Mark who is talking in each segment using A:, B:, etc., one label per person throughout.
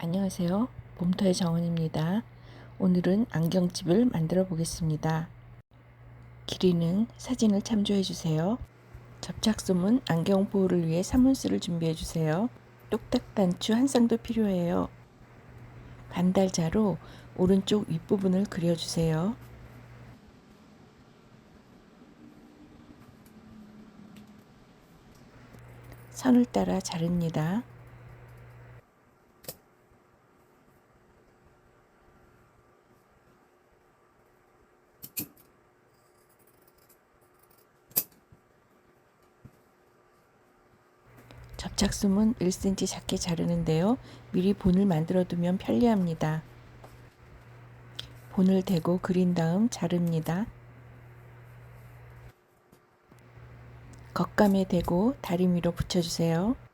A: 안녕하세요. 봄터의 정원입니다. 오늘은 안경집을 만들어 보겠습니다. 길이는 사진을 참조해 주세요. 접착솜은 안경 보호를 위해 사문스를 준비해 주세요. 똑딱 단추 한 쌍도 필요해요. 반달자로 오른쪽 윗부분을 그려주세요. 선을 따라 자릅니다. 접착솜은 1cm 작게 자르는데요. 미리 본을 만들어 두면 편리합니다. 본을 대고 그린 다음 자릅니다. 겉감에 대고 다리미로 붙여주세요.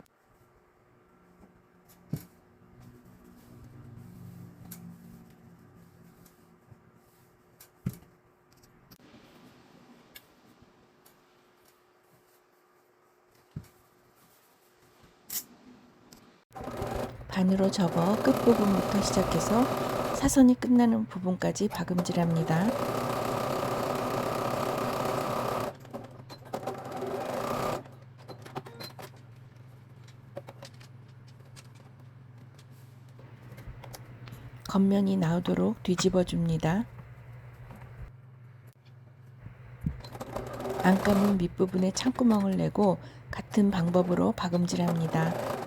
A: 반으로 접어 끝부분부터 시작해서 사선이 끝나는 부분까지 박음질합니다. 겉면이 나오도록 뒤집어 줍니다. 안감은 밑부분에 창구멍을 내고 같은 방법으로 박음질합니다.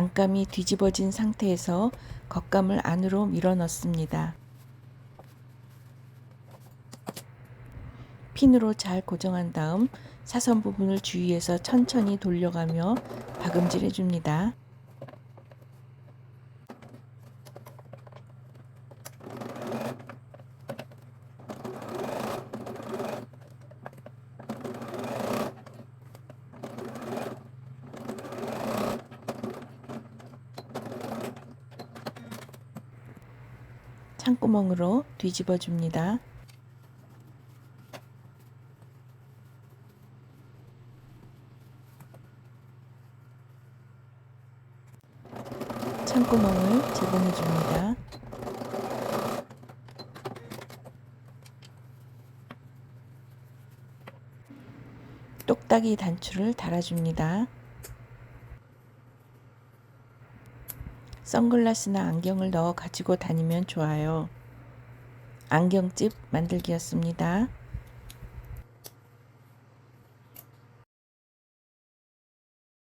A: 안감이 뒤집어진 상태에서 겉감을 안으로 밀어 넣습니다. 핀으로 잘 고정한 다음 사선 부분을 주위에서 천천히 돌려가며 박음질 해 줍니다. 창구멍으로 뒤집어 줍니다. 창구멍을 재본해 줍니다. 똑딱이 단추를 달아줍니다. 선글라스나 안경을 넣어 가지고 다니면 좋아요. 안경집 만들기였습니다.